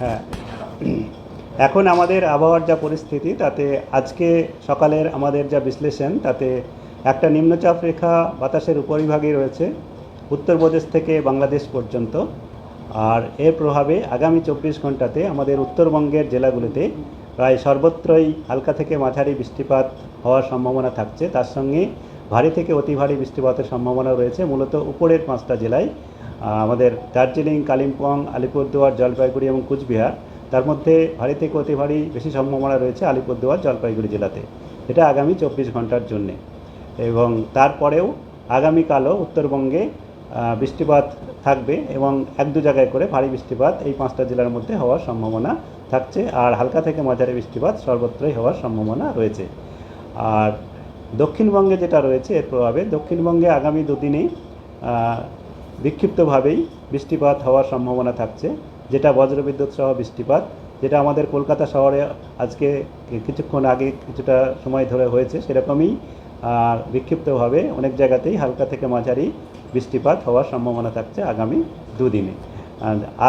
হ্যাঁ। এখন আমাদের আবহাওয়ার যা পরিস্থিতি, তাতে আজকে সকালের আমাদের যা বিশ্লেষণ, তাতে একটা নিম্নচাপ রেখা বাতাসের উপরিভাগে রয়েছে, উত্তরপ্রদেশ থেকে বাংলাদেশ পর্যন্ত। আর এর প্রভাবে আগামী চব্বিশ ঘন্টাতে আমাদের উত্তরবঙ্গের জেলাগুলিতে প্রায় সর্বত্রই হালকা থেকে মাঝারি বৃষ্টিপাত হওয়ার সম্ভাবনা থাকছে। তার সঙ্গে ভারী থেকে অতি ভারী বৃষ্টিপাতের সম্ভাবনা রয়েছে। মূলত উপরের পাঁচটা জেলায় আমাদের দার্জিলিং কালিম্পং আলিপুরদুয়ার জলপাইগুড়ি এবং কুচবিহার। তার মধ্যে ভারী থেকে অতি ভারী বেশি সম্ভাবনা রয়েছে আলিপুরদুয়ার জলপাইগুড়ি জেলাতে। এটা আগামী চব্বিশ ঘণ্টার জন্যে। এবং তারপরেও আগামীকালও উত্তরবঙ্গে বৃষ্টিপাত থাকবে এবং এক দু জায়গায় করে ভারী বৃষ্টিপাত এই পাঁচটা জেলার মধ্যে হওয়ার সম্ভাবনা থাকছে। আর হালকা থেকে মাঝারি বৃষ্টিপাত সর্বত্রই হওয়ার সম্ভাবনা রয়েছে। আর দক্ষিণবঙ্গে যেটা রয়েছে এর প্রভাবে দক্ষিণবঙ্গে আগামী দুদিনে আহ, বিক্ষিপ্তভাবেই বৃষ্টিপাত হওয়ার সম্ভাবনা থাকছে, যেটা বজ্রবিদ্যুৎ সহ বৃষ্টিপাত, যেটা আমাদের কলকাতা শহরে আজকে কিছুক্ষণ আগে কিছুটা সময় ধরে হয়েছে সেরকমই বিক্ষিপ্তভাবে অনেক জায়গাতেই হালকা থেকে মাঝারি বৃষ্টিপাত হওয়ার সম্ভাবনা থাকছে আগামী দুদিনে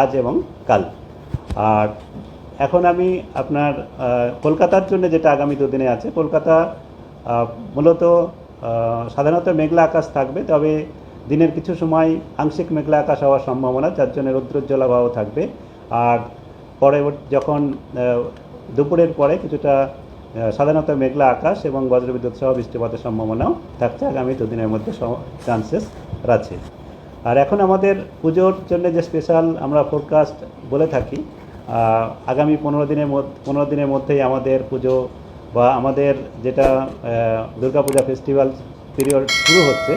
আজ এবং কাল। আর এখন আমি আপনার কলকাতার জন্য যেটা আগামী দুদিনে আছে, কলকাতা মূলত সাধারণত মেঘলা আকাশ থাকবে, তবে দিনের কিছু সময় আংশিক মেঘলা আকাশ হওয়ার সম্ভাবনা, যার জন্য আবহাওয়া থাকবে। আর পরে যখন দুপুরের পরে কিছুটা সাধারণত মেঘলা আকাশ এবং বজ্রবিদ্যুৎ সহ বৃষ্টিপাতের সম্ভাবনাও থাকছে আগামী দুদিনের মধ্যে চান্সেস আছে। আর এখন আমাদের পুজোর জন্য যে স্পেশাল আমরা ফোরকাস্ট বলে থাকি আগামী পনেরো দিনের পনেরো দিনের মধ্যেই আমাদের পুজো বা আমাদের যেটা দুর্গাপূজা ফেস্টিভ্যাল পিরিয়ড শুরু হচ্ছে।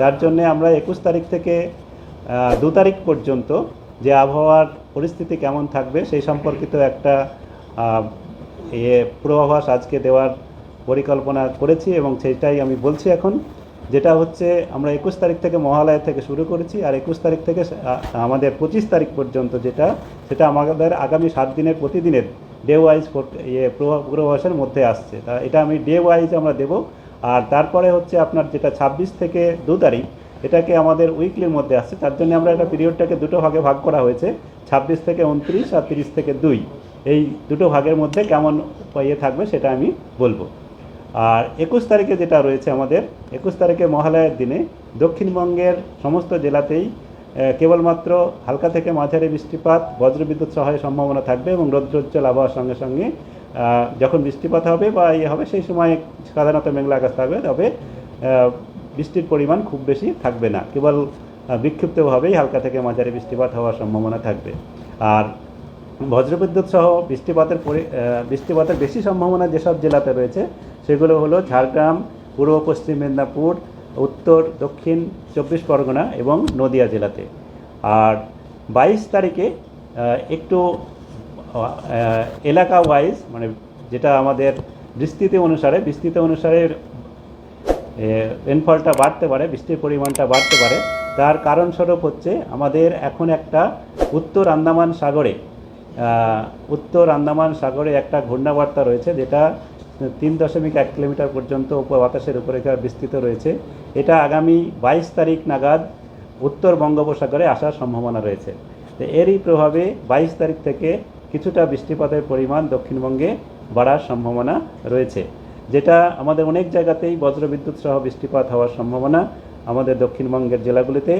তার জন্য আমরা একুশ তারিখ থেকে দু তারিখ পর্যন্ত যে আবহাওয়ার পরিস্থিতি কেমন থাকবে সেই সম্পর্কিত একটা ইয়ে পূর্বাভাস আজকে দেওয়ার পরিকল্পনা করেছি এবং সেটাই আমি বলছি এখন। যেটা হচ্ছে, আমরা একুশ তারিখ থেকে মহালয়া থেকে শুরু করেছি আর একুশ তারিখ থেকে আমাদের পঁচিশ তারিখ পর্যন্ত যেটা, সেটা আমাদের আগামী সাত দিনের প্রতিদিনের ডে ওয়াইজ ইয়ে পূর্বাভাসের মধ্যে আসছে। তা এটা আমি ডে ওয়াইজ আমরা দেব। আর তারপরে হচ্ছে আপনার যেটা ছাব্বিশ থেকে দু তারিখ, এটাকে আমাদের উইকলির মধ্যে আসছে। তার জন্য আমরা এটা পিরিয়ডটাকে দুটো ভাগে ভাগ করা হয়েছে, ছাব্বিশ থেকে উনত্রিশ আর তিরিশ থেকে দুই। এই দুটো ভাগের মধ্যে কেমন ইয়ে থাকবে সেটা আমি বলব। আর একুশ তারিখে যেটা রয়েছে আমাদের, একুশ তারিখে মহালয়ার দিনে দক্ষিণবঙ্গের সমস্ত জেলাতেই কেবলমাত্র হালকা থেকে মাঝারি বৃষ্টিপাত, বজ্রবিদ্যুৎ সহায় সম্ভাবনা থাকবে এবং রৌদ্রোজ্জ্বল আবহাওয়ার সঙ্গে সঙ্গে যখন বৃষ্টিপাত হবে বা ইয়ে হবে, সেই সময় সাধারণত মেঘলা আকাশ থাকবে, তবে বৃষ্টির পরিমাণ খুব বেশি থাকবে না। কেবল বিক্ষিপ্তভাবেই হালকা থেকে মাঝারি বৃষ্টিপাত হওয়ার সম্ভাবনা থাকবে। আর বজ্রবিদ্যুৎ সহ বৃষ্টিপাতের পরি- বৃষ্টিপাতের বেশি সম্ভাবনা যেসব জেলাতে রয়েছে, সেগুলো হলো ঝাড়গ্রাম, পূর্ব, পশ্চিম মেদিনীপুর, উত্তর, দক্ষিণ, চব্বিশ পরগনা এবং নদিয়া জেলাতে। আর বাইশ তারিখে একটু এলাকা ওয়াইজ মানে যেটা আমাদের বিস্তৃতি অনুসারে বিস্তৃতি অনুসারে রেনফলটা বাড়তে পারে, বৃষ্টির পরিমাণটা বাড়তে পারে। তার কারণস্বরূপ হচ্ছে, আমাদের এখন একটা উত্তর আন্দামান সাগরে উত্তর আন্দামান সাগরে একটা ঘূর্ণাবর্তা রয়েছে, যেটা তিন দশমিক এক কিলোমিটার পর্যন্ত বাতাসের উপরে বিস্তৃত রয়েছে। এটা আগামী বাইশ তারিখ নাগাদ উত্তর বঙ্গোপসাগরে আসার সম্ভাবনা রয়েছে। এরই প্রভাবে বাইশ তারিখ থেকে কিছুটা বৃষ্টিপাতের পরিমাণ দক্ষিণবঙ্গে বাড়ার সম্ভাবনা রয়েছে। যেটা আমাদের অনেক জায়গাতেই বজ্রবিদ্যুৎ সহ বৃষ্টিপাত হওয়ার সম্ভাবনা আমাদের দক্ষিণবঙ্গের জেলাগুলিতে।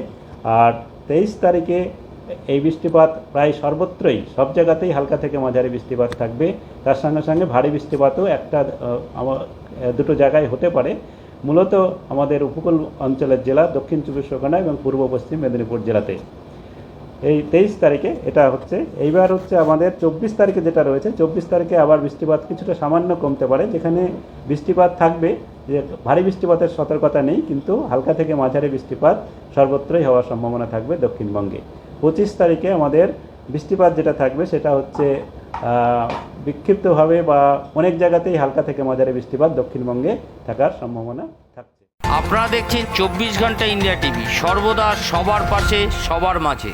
আর তেইশ তারিখে এই বৃষ্টিপাত প্রায় সর্বত্রই, সব জায়গাতেই হালকা থেকে মাঝারি বৃষ্টিপাত থাকবে। তার সঙ্গে সঙ্গে ভারী বৃষ্টিপাতও একটা দুটো জায়গায় হতে পারে। মূলত আমাদের উপকূল অঞ্চলের জেলা দক্ষিণ চব্বিশ পরগনা এবং পূর্ব পশ্চিম মেদিনীপুর জেলাতে। এই তেইশ তারিখে, এটা হচ্ছে, এইবার হচ্ছে আমাদের চব্বিশ তারিখে যেটা রয়েছে, চব্বিশ তারিখে আবার বৃষ্টিপাত কিছুটা সামান্য কমতে পারে, যেখানে বৃষ্টিপাত থাকবে, যে ভারী বৃষ্টিপাতের সতর্কতা নেই, কিন্তু হালকা থেকে মাঝারি বৃষ্টিপাত সর্বত্রই হওয়ার সম্ভাবনা থাকবে দক্ষিণবঙ্গে। পঁচিশ তারিখে আমাদের বৃষ্টিপাত যেটা থাকবে, সেটা হচ্ছে বিক্ষিপ্তভাবে বা অনেক জায়গাতেই হালকা থেকে মাঝারি বৃষ্টিপাত দক্ষিণবঙ্গে থাকার সম্ভাবনা থাকছে। আপনারা দেখছেন চব্বিশ ঘণ্টা ইন্ডিয়া টিভি, সর্বদা সবার পাশে, সবার মাঝে।